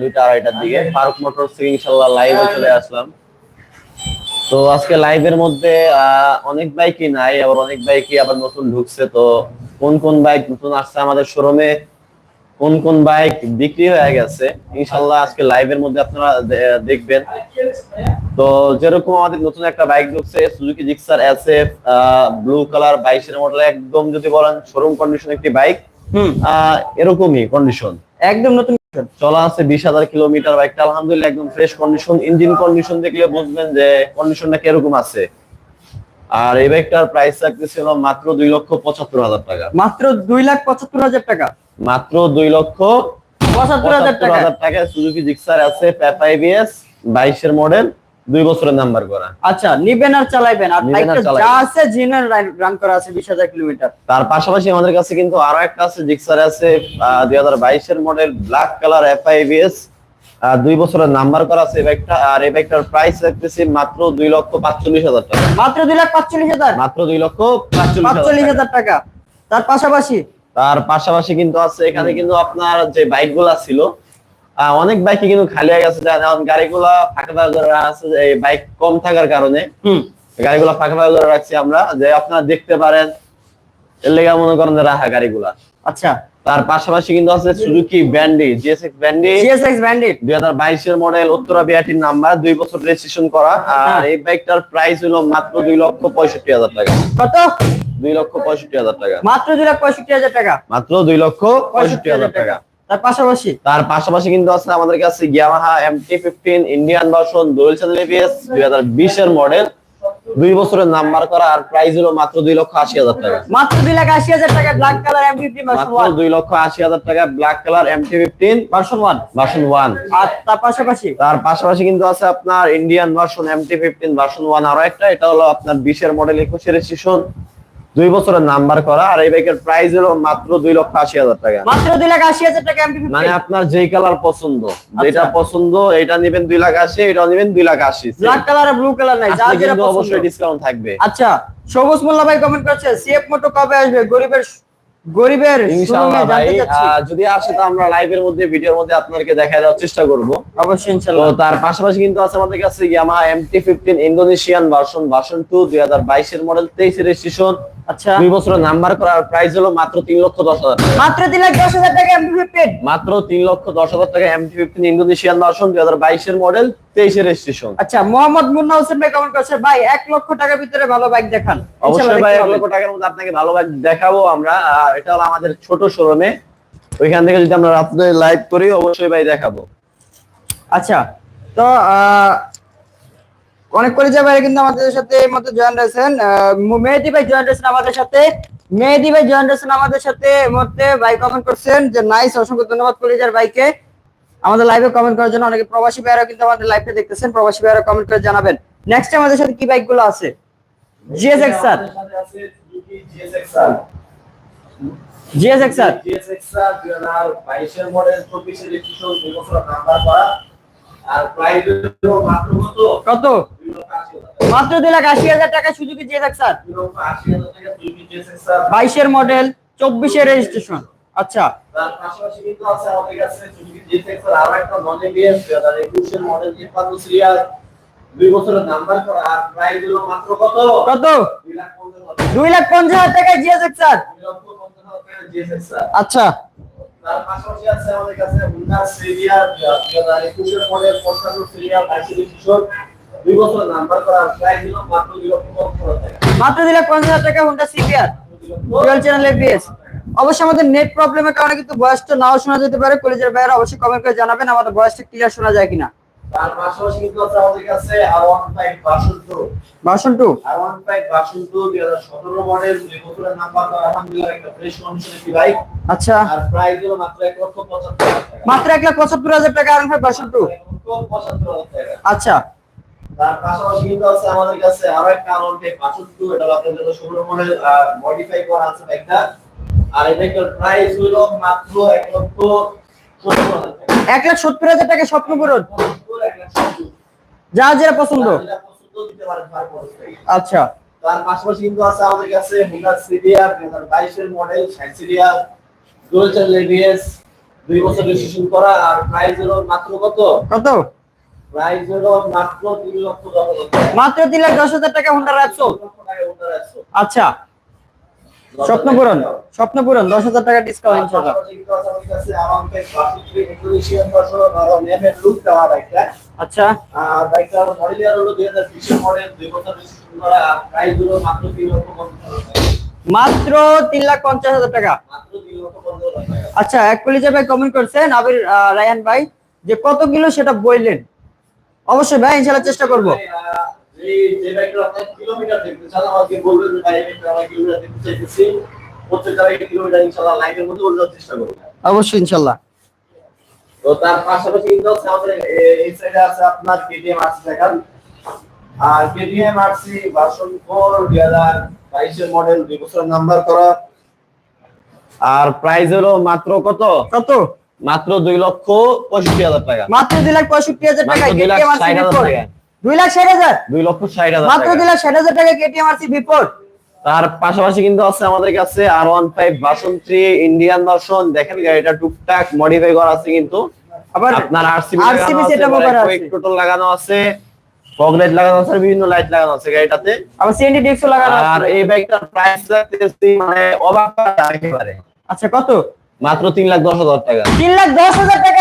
দুইটা আড়াইটার দিকে। ফারুক মোটরস থেকে ইনশাল্লাহ লাইভে চলে আসলাম। তো আজকে লাইভের মধ্যে অনেক বাইকই নাই আবার অনেক বাইকই আবার নতুন ঢুকছে। তো কোন কোন বাইক নতুন আসছে আমাদের শোরুমে কোন কোন বাইক বিক্রি হয়ে গেছে? ইনশাল্লাহ আজকে লাইভের মধ্যে আপনারা দেখবেন। তো যেরকম আমাদের নতুন একটা বাইক ঢুকছে Suzuki Gixxer S F blue colour বাইশের মডেল একদম যদি বলেন শোরুম কন্ডিশন একটি বাইক হুম। এরকমই কন্ডিশন একদম নতুন চলা আছে বিশ হাজার কিলোমিটার বাইকটা আলহামদুলিল্লাহ একদম ফ্রেশ কন্ডিশন ইঞ্জিন কন্ডিশন দেখলে বুঝবেন যে কন্ডিশনটা কীরকম আছে। আর এই বাইকটার প্রাইস ছিল মাত্র দুই লক্ষ পঁচাত্তর হাজার টাকা। মাত্র দুই লাখ পঁচাত্তর হাজার টাকা? মাত্র দুই লক্ষ পঁচাত্তর হাজার টাকা? সুজুকি জিক্সার আছে প্যাপাইবিএস বাইশের মডেল দুই বছরের নাম্বার করা। আচ্ছা নিবেন আর চালাইবেন। আর বাইকটা যা আছে জিনের রান করা আছে বিশ হাজার কিলোমিটার। তার পাশাপাশি আমাদের কাছে কিন্তু আরও একটা আছে জিক্সার আছে দুই হাজার বাইশের মডেল ব্ল্যাক কালার এফআইবিএস দুই বছরের নাম্বার করা আছে। এই বাইকটা আর এই বাইকটার প্রাইস রাখতেছি মাত্র দুই লক্ষ পাঁচচল্লিশ হাজার টাকা। মাত্র দুই লাখ পাঁচচল্লিশ হাজার? মাত্র দুই লক্ষ পাঁচচল্লিশ হাজার টাকা। তার পাশাপাশি? তার পাশাপাশি কিন্তু আছে এখানে কিন্তু আপনার যে বাইকগুলা ছিল অনেক বাইকই কিন্তু খালি হয়ে গেছে যেমন গাড়িগুলা ফাঁকা ফাঁকা করে আছে এই বাইক কম থাকার কারণে। গাড়িগুলা ফাঁকা ফাঁকা করে রাখছি আমরা যে আপনারা দেখতে পারেন। এর লেগে মনে করেন যে রাখা গাড়িগুলা। আচ্ছা। তার পাশাপাশি কিন্তু আছে Suzuki Bandit GSX Bandit GSX দুই হাজার বাইশের মডেল উত্তরা বিআরটির নাম্বার দুই বছর রেজিস্ট্রেশন করা। আর এই বাইকটার প্রাইস হলো মাত্র দুই লক্ষ পঁয়ষট্টি হাজার টাকা। কত? দুই লক্ষ পঁয়ষট্টি হাজার টাকা। মাত্র দুই লাখ পঁয়ষট্টি হাজার টাকা। মাত্র দুই লক্ষ পঁয়ষট্টি হাজার টাকা। তার পাশাপাশি? তার পাশাপাশি কিন্তু আছে আমাদের কাছে Yamaha MT fifteen Indian version dual channel ABS দুই হাজার বিশের মডেল দুই বছরের নাম্বার করা আর প্রাইস হলো মাত্র দুই লক্ষ আশি হাজার টাকা। মাত্র দুই লাখ আশি হাজার টাকা black colour M fifty version মাত্র দুই লক্ষ আশি হাজার টাকা black colour MT fifteen version one version one আর তার পাশাপাশি? তার পাশাপাশি কিন্তু আছে আপনার Indian version MT fifteen version one আরও একটা। এটা হলো আপনার বিশের মডেল একুশের রেজিস্ট্রেশন দুই বছরের নাম্বার করা আর এই বাইকের প্রাইস হলো মাত্র দুই লক্ষ আশি হাজার টাকা। মাত্র দুই লাখ আশি হাজার টাকা মানে আপনার যেই কালার পছন্দ যেটা পছন্দ এটা নেবেন দুই লাখ আশি এটা নেবেন দুই লাখ আশি। ব্ল্যাক কালার আর ব্লু কালার নাই যা যেটা পছন্দ। অবশ্যই ডিসকাউন্ট থাকবে। আচ্ছা সবুজ মোল্লা ভাই কমেন্ট করছে সিএফ মোটো কবে আসবে? গরিবের গরিবের ইনশাআল্লাহ ভাই যদি আসে তো আমরা লাইভের মধ্যে ভিডিওর মধ্যে আপনাদেরকে দেখায় দেওয়ার চেষ্টা করব। অবশ্যই ইনশাআল্লাহ। তো তার পাশাপাশি কিন্তু আছে আমাদের কাছে Yamaha MT fifteen Indonesian version version two দুই হাজার বাইশের মডেল তেইশের রেজিস্ট্রেশন আচ্ছা। দুই বছরের নাম্বার করার প্রাইস হলো মাত্র তিন লক্ষ দশ হাজার মাত্র তিন লাখ দশ হাজার টাকা এমপি ফিফটিন মাত্র তিন লক্ষ দশ হাজার টাকা এমটি ফিফটিন ইন্দোনেশিয়ান ভার্সন দুই হাজার বাইশের মডেল তেইশের রেজিস্ট্রেশন আচ্ছা মোহাম্মদ মুন্না হোসেন ভাই কমেন্ট করছে ভাই এক লক্ষ টাকার ভিতরে ভালো বাইক দেখান। অবশ্যই ভাই এক। লক্ষ টাকার মধ্যে আপনাকে ভালো বাইক দেখাবো আমরা। আর এটা হলো আমাদের ছোট শোরুমে ওইখান থেকে যদি আমরা রাত্রে লাইভ করি অবশ্যই ভাই দেখাবো। আচ্ছা তো আহ, অনেক পরিচয় ভাই কিন্তু আমাদের সাথে এই মধ্যে জয়েন রয়েছেন মেহেদি ভাই জয়েন রয়েছেন আমাদের সাথে। মেহেদি ভাই জয়েন রয়েছেন আমাদের সাথে এই মুহূর্তে। ভাই কমেন্ট করছেন যে নাইস অসংখ্য ধন্যবাদ কলিজার ভাইকে। আমাদের লাইভে কমেন্ট করার জন্য অনেকে প্রবাসী ভাইরা কিন্তু আমাদের লাইভে দেখতেছেন, প্রবাসী ভাইরা কমেন্ট করে জানাবেন। নেক্সট আমাদের সাথে কি বাইকগুলো আছে GS GSX sir GSX sir কত? মাত্র দুই লাখ আশি হাজার টাকা সুযোগে জিএসএক্স স্যার। বাইশের মডেল চব্বিশের রেজিস্ট্রেশন আচ্ছা। তার পাশাপাশি কিন্তু আছে আমাদের কাছে সুজুকি জিএক্স এর আরও একটা নন এবিএস 2021 এর মডেল 53 সিরিয়াল দুই বছরের নাম্বার করা। আর প্রাইস হলো মাত্র কত? কত? 2 লাখ 50 হাজার দুই লাখ পঞ্চাশ হাজার টাকা জিএসএক্স স্যার। 2 লক্ষ 50 হাজার টাকা জিএক্স স্যার। আচ্ছা। পাশাপাশি আছে আমাদের কাছে হুন্ডা সিরিয়াল 2021 এর মডেল 55 সিরিয়াল 22 কিশোর দুই বছর নাম্বার করা প্রায় দিল মাত্র 2 লক্ষ 50 হাজার টাকা। মাত্র দুই লাখ পঞ্চাশ হাজার টাকা Honda CBR dual channel ABS অবশ্যই আমাদের নেট প্রবলেমের কারণে কিন্তু বয়সটা নাও শোনা যেতে পারে। কলেজের বাইরে অবশ্যই কমেন্ট করে জানাবেন আমাদের বয়সটা ক্লিয়ার শোনা যায় কিনা। তার পাশাপাশি কিন্তু আছে আমাদের কাছে R15 version 2 version two R15 version 2 2017 model দুই নাম্বার আলহামদুলিল্লাহ একটা ফ্রেশ কন্ডিশন একটি বাইক আচ্ছা। আর প্রাইস হলো মাত্র 1 লক্ষ 75 মাত্র এক লাখ পঁচাত্তর হাজার টাকা আর ভার্সন টু 1 লক্ষ 75 হাজার টাকা। আচ্ছা। তার পাশাপাশি কিন্তু আছে আমাদের কাছে আরও একটা R15 ভার্সন 2 এটা আপনাদের জন্য 16 মডেল মডিফাই করা আছে বাইকটা আর প্রাইস হলো মাত্র 1 লক্ষ 70 হাজার টাকা। এক লাখ সত্তর হাজার টাকা স্বপ্ন পূরণ। 1 লাখ 70 যা যেটা পছন্দ। আচ্ছা। তার পাশাপাশি কিন্তু আছে আমাদের কাছে হুন্ডা সিরিয়াল 2022 এর model 60 serial dual channel ABS দুই বছর রেজিস্ট্রেশন করা আর প্রাইস হলো মাত্র কত? কত? প্রাইস হলো মাত্র তিন লক্ষ দশ হাজার মাত্র তিন লাখ দশ হাজার টাকা হুন্ডা রাখছো। আচ্ছা। স্বপ্ন পূরণ দশ হাজার টাকা ডিসকাউন্ট আচ্ছা। মাত্র তিন লাখ পঞ্চাশ হাজার টাকা। আচ্ছা এক কলিজা ভাই কমেন্ট করছেন আবির আহ, রায়হান ভাই যে কত কিলো সেটা বললেন? অবশ্যই ভাই ইনশাল্লাহ চেষ্টা করব। যে যে আপনার কিলোমিটার দেখতে চান আমাকে বলবেন ভাই এই বাইকটা আমরা কিলোমিটার দেখতে চাইতেছি। প্রত্যেকটা কিলোমিটার ইনশাআল্লাহ লাইভের মধ্যে বলে দেওয়ার চেষ্টা করব। অবশ্যই ইনশাল্লাহ। তো তার পাশাপাশি কিন্তু আমাদের এই সাইডে আছে আপনার কেটিএম আরসি দেখান। আর কেটিএম আরসি ভার্সন ফোর দুই হাজার বাইশের মডেল দুই বছর নাম্বার করা। আর প্রাইস হলো মাত্র কত? কত? মাত্র দুই লক্ষ পঁয়ষট্টি হাজার টাকা। মাত্র দুই লাখ পঁয়ষট্টি হাজার টাকা দুই লাখ ষাট হাজার? দুই লাখ হাজার লক্ষ ষাট হাজার মাত্র টাকা। দুই লাখ ষাট হাজার টাকা কেটিএম আরসি বিপোর্ট তার পাশাপাশি কিন্তু আছে আমাদের কাছে R one five three Indian version দেখেন গাড়িটা টুকটাক মডিফাই করা আছে কিন্তু। আবার আপনার আরসিবি RCB লাগানো আছে setup করা আছে। টোটাল লাগানো আছে ফগ লাইট লাগানো আছে বিভিন্ন লাইট লাগানো আছে গাড়িটাতে। আবার সিএনডি ডিস্কও লাগানো আছে। আর এই বাইকটার প্রাইস মানে অবাক করা একেবারে। আচ্ছা কত? মাত্র তিন লাখ দশ হাজার টাকা। তিন লাখ দশ হাজার টাকা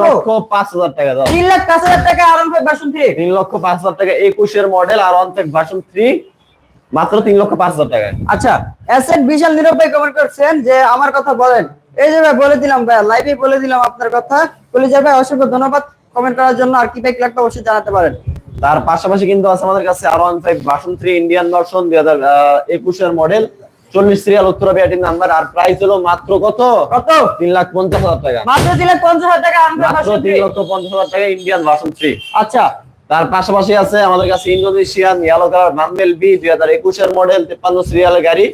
লক্ষ পাঁচ হাজার টাকা দাও। তিন লাখ পাঁচ হাজার টাকা আরন ফাইভ ভার্সন থ্রি তিন লক্ষ পাঁচ হাজার টাকা একুশের model R one version three মাত্র তিন লক্ষ পাঁচ হাজার টাকা আচ্ছা এসএন বিশাল নীরব কমেন্ট করছেন যে আমার কথা বলেন। এই যে ভাই বলে দিলাম ভাই লাইভে বলে দিলাম আপনার কথা। কলিজার ভাই অসংখ্য ধন্যবাদ কমেন্ট করার জন্য। আর কি বাইক লাগবে অবশ্যই জানাতে পারেন। তার পাশাপাশি কিন্তু আছে আমাদের কাছে R one five version three Indian version দুই হাজার একুশের মডেল চল্লিশ সিরিয়াল উত্তরা বিআরটির নাম্বার আর প্রাইস হলো মাত্র কত? কত? তিন লাখ পঞ্চাশ হাজার টাকা। মাত্র তিন লাখ পঞ্চাশ হাজার টাকা মাত্র তিন লক্ষ পঞ্চাশ হাজার টাকা ইন্ডিয়ান ভার্সন থ্রি আচ্ছা। তার পাশাপাশি আছে আমাদের কাছে ইন্দোনেশিয়ান ইয়েলো কালার মাম্বেল বি দুই হাজার একুশের মডেল তেপ্পান্ন সিরিয়ালের গাড়ি।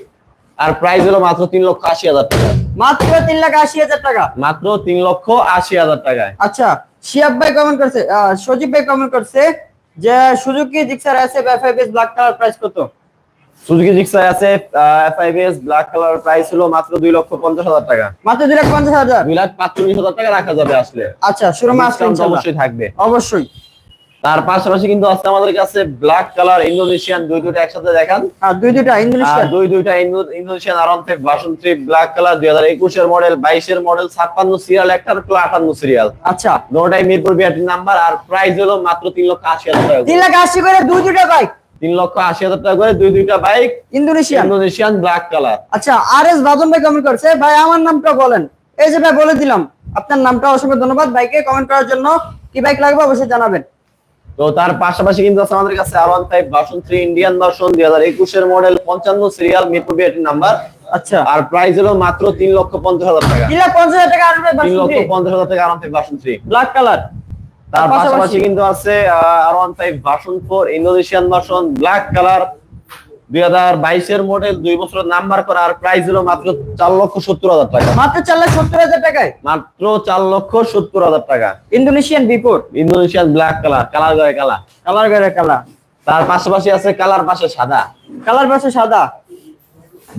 আর প্রাইস হলো মাত্র তিন লক্ষ আশি হাজার টাকা। মাত্র তিন লাখ আশি হাজার টাকা? মাত্র তিন লক্ষ আশি হাজার টাকায়। আচ্ছা শিয়াব ভাই কমেন্ট করছে সজীব ভাই কমেন্ট করছে যে সুজুকি জিক্সার আছে এফআইবিএস ব্ল্যাক কালার প্রাইস কত? সুজুকি জিক্সার আছে এফআইবিএস ব্ল্যাক কালার প্রাইস হলো মাত্র দুই লক্ষ পঞ্চাশ হাজার টাকা। মাত্র দুই লাখ পঞ্চাশ হাজার? দুই লাখ পাঁচচল্লিশ হাজার টাকা রাখা যাবে আসলে। আচ্ছা শোরুমে আসলে অবশ্যই থাকবে। অবশ্যই। তার পাশাপাশি কিন্তু আছে আমাদের কাছে ব্ল্যাক কালার ইন্দোনেশিয়ান দুই দুইটা একসাথে দেখান। দুই দুইটা আর ইন্দোনেশিয়া দুই দুইটা Indonesian R one five version three black colour দুই হাজার একুশের মডেল বাইশের মডেল ছাপ্পান্ন সিরিয়াল একটা টু আটান্ন সিরিয়াল আচ্ছা। দুটাই মিরপুর বিআরটির নাম্বার আর প্রাইস হলো মাত্র তিন লক্ষ আশি হাজার টাকা। তিন করে। লাখ আশি করে দুই দুইটা বাইক তিন লক্ষ আশি হাজার টাকা করে দুই দুইটা bike Indonesia Indonesian black colour আচ্ছা আর এস বাদন ভাই কমেন্ট করছে ভাই আমার নামটা বলেন। এই যে ভাই বলে দিলাম আপনার নামটা অসংখ্য ধন্যবাদ ভাইকে কমেন্ট করার জন্য। কি বাইক লাগবে অবশ্যই জানাবেন। তো তার পাশাপাশি কিন্তু আছে আমাদের কাছে R one five version three Indian version দুই হাজার একুশের মডেল পঞ্চান্ন সিরিয়াল মিরপুর বিআরটির নাম্বার আচ্ছা। আর প্রাইস হলো মাত্র তিন লক্ষ পঞ্চাশ হাজার টাকা। তিন লাখ পঞ্চাশ হাজার টাকা তিন লক্ষ পঞ্চাশ হাজার টাকা ভার্সন থ্রি ব্ল্যাক কালার তার পাশাপাশি- কিন্তু আছে R one five version four Indonesian version black colour দুই হাজার বাইশের মডেল দুই বছরের নাম্বার করা আর প্রাইস হলো মাত্র চার লক্ষ সত্তর হাজার টাকা। মাত্র চার লাখ সত্তর হাজার টাকায়? মাত্র চার লক্ষ সত্তর হাজার টাকা। ইন্দোনেশিয়ান বিপুর ইন্দোনেশিয়ান ব্ল্যাক কালার কালার গায়ে কালা কালার গাড়ি কালার তার পাশাপাশি আছে কালার পাশে সাদা। কালার পাশে সাদা।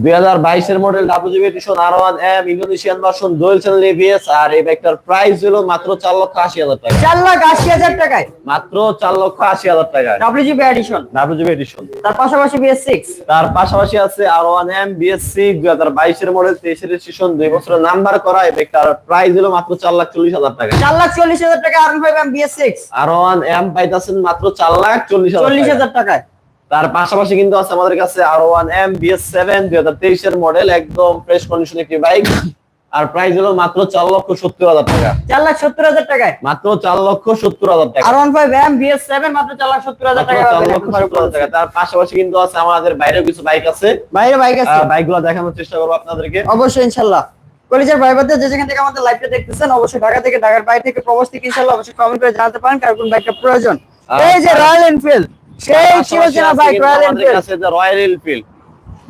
দুই হাজার বাইশের মডেল ডাব্লিউজিবি এডিশন আর one M Indonesian version dual channel ABS আর এই বাইকটার প্রাইস হলো মাত্র চার লক্ষ আশি হাজার টাকা। চার লাখ আশি হাজার টাকায়? মাত্র চার লক্ষ আশি হাজার টাকা ডাব্লিউজিবি এডিশন ডাব্লিউজিবি এডিশন তার পাশাপাশি বিএস সিক্স তার পাশাপাশি আছে আর ওয়ান এম বিএসসি দুই হাজার বাইশের মডেল তেইশের রেজিস্ট্রেশন দুই বছরের নাম্বার করা এই বাইকটার প্রাইস হলো মাত্র চার লাখ চল্লিশ হাজার টাকা। চার লাখ চল্লিশ হাজার টাকা R five M BS six R one M পাইতেছেন মাত্র চার লাখ চল্লিশ চল্লিশ হাজার টাকা। হাজার টাকায়। তার পাশাপাশি কিন্তু আছে আমাদের কাছে R one M BS seven দুই হাজার তেইশের মডেল একদম ফ্রেশ কন্ডিশন একটি বাইক আর প্রাইস হলো মাত্র চার লক্ষ সত্তর হাজার টাকা। চার লাখ সত্তর হাজার টাকায়? মাত্র চার লক্ষ সত্তর হাজার টাকা। R one five M BS seven মাত্র চার লাখ সত্তর হাজার টাকা চার লক্ষ সত্তর হাজার টাকা। তার পাশাপাশি কিন্তু আছে আমাদের বাইরেও কিছু বাইক আছে। বাইরে বাইক আছে? বাইক বাইকগুলো দেখানোর চেষ্টা করব আপনাদেরকে। অবশ্যই ইনশাল্লাহ। কলেজের ভাইবাতে যে যেখান থেকে আমাদের লাইভটা দেখতেছেন অবশ্যই ঢাকা থেকে ঢাকার বাইরে থেকে প্রবাস থেকে ইনশাল্লাহ অবশ্যই কমেন্ট করে জানাতে পারেন কার কোন বাইকটা প্রয়োজন। এই যে আচ্ছা। রয়্যাল এনফিল্ড সেই চিরচেনা bike Royal Enfield Royal Enfield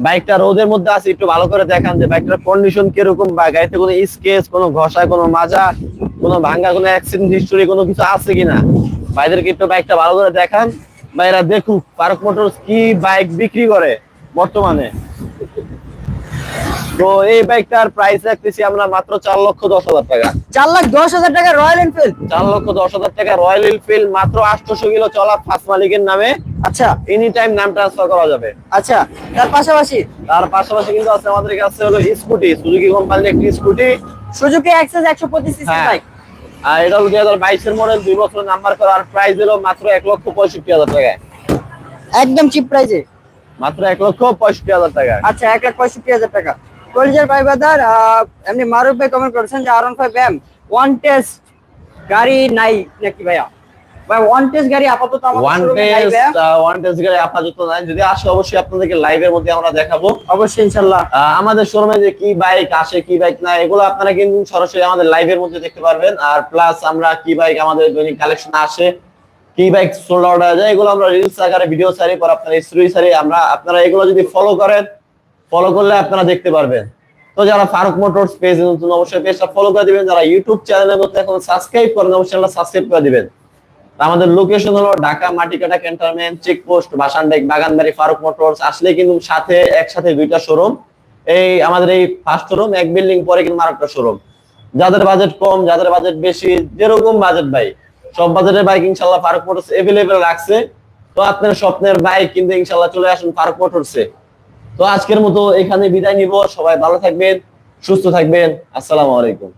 বাইকটা রোদের মধ্যে আছে একটু ভালো করে দেখান যে বাইকটার কন্ডিশন কীরকম বা গাড়িতে কোনো স্কেচ কোনো ঘষা কোনো মাজা কোনো ভাঙ্গা কোনো অ্যাক্সিডেন্ট হিস্টোরি কোনো কিছু আছে কিনা? ভাইদেরকে একটু বাইকটা ভালো করে দেখান। ভাইরা দেখুক পার্ক মোটরস কি বাইক বিক্রি করে বর্তমানে? তো এই বাইকটার প্রাইস রাখতেছি আমরা মাত্র চার লক্ষ দশ হাজার টাকা। চার লাখ দশ হাজার টাকা রয়্যাল এনফিল্ড চার লক্ষ দশ হাজার টাকা রয়্যাল এনফিল্ড মাত্র আটশোশো কিলো চলা ফার্স্ট মালিকের নামে। আচ্ছা। এনি টাইম নাম ট্রান্সফার করা যাবে। আচ্ছা তার পাশাপাশি? তার পাশাপাশি কিন্তু আছে আমাদের কাছে হলো স্কুটি সুজুকি কোম্পানির একটি স্কুটি। সুজুকি অ্যাক্সেস একশো পঁচিশ সিসি হ্যাঁ। বাইক। আর এটা হলো দুই হাজার বাইশের মডেল দুই বছর নাম্বার করা। আর প্রাইস হলো মাত্র এক লক্ষ পঁয়ষট্টি হাজার টাকায় একদম চিপ প্রাইসে মাত্র এক লক্ষ পঁয়ষট্টি হাজার টাকায় আচ্ছা এক লাখ পঁয়ষট্টি হাজার টাকা। কলেজের ভাই বাদার এমনি মারুফ ভাই কমেন্ট করেছেন যে R five M one test গাড়ি নাই নাকি ভাইয়া? ভাই ওয়ান টেস্ট গাড়ি আপাতত ওয়ান টেস্ট ওয়ান টেস্ট গাড়ি আপাতত নাই। যদি আসে অবশ্যই আপনাদেরকে লাইভের মধ্যে আমরা দেখাবো। অবশ্যই ইনশাল্লাহ। আহ, আমাদের শোরুমে যে কি বাইক আসে কি বাইক না এগুলো আপনারা কিন্তু সরাসরি আমাদের লাইভের মধ্যে দেখতে পারবেন। আর প্লাস আমরা কি বাইক আমাদের দৈনিক কালেকশন আসে কি বাইক সোল্ড আউট হয়ে যায় এগুলো আমরা রিলস আকারে ভিডিও সারি পর আপনার স্টোরি সারি আমরা আপনারা এগুলো যদি ফলো করেন ফলো করলে আপনারা দেখতে পারবেন। তো যারা ফারুক মোটরস পেজ নতুন, অবশ্যই পেজটা ফলো করে দিবেন। যারা ইউটিউব চ্যানেলের মধ্যে এখন সাবস্ক্রাইব করেন, অবশ্যই সাবস্ক্রাইব করে দিবেন। আমাদের লোকেশন হলো Dhaka Matikata cantonment check post বাসানডেক, Baganbari Faruk motors আসলে কিন্তু সাথে, একসাথে দুইটা শোরুম এই আমাদের এই ফার্স্ট শোরুম এক বিল্ডিং পরে কিন্তু আরেকটা শোরুম যাদের বাজেট কম, যাদের বাজেট বেশি, যেরকম বাজেট ভাই, সব বাজেটের বাইক ইনশাল্লাহ ফারুক মোটরস এভেলেবেল রাখছে। তো আপনার স্বপ্নের বাইক কিন্তু ইনশাল্লাহ চলে আসুন ফারুক মোটরসে তো আজকের মতো এখানে বিদায় নিব। সবাই ভালো থাকবেন সুস্থ থাকবেন। আসসালামু আলাইকুম।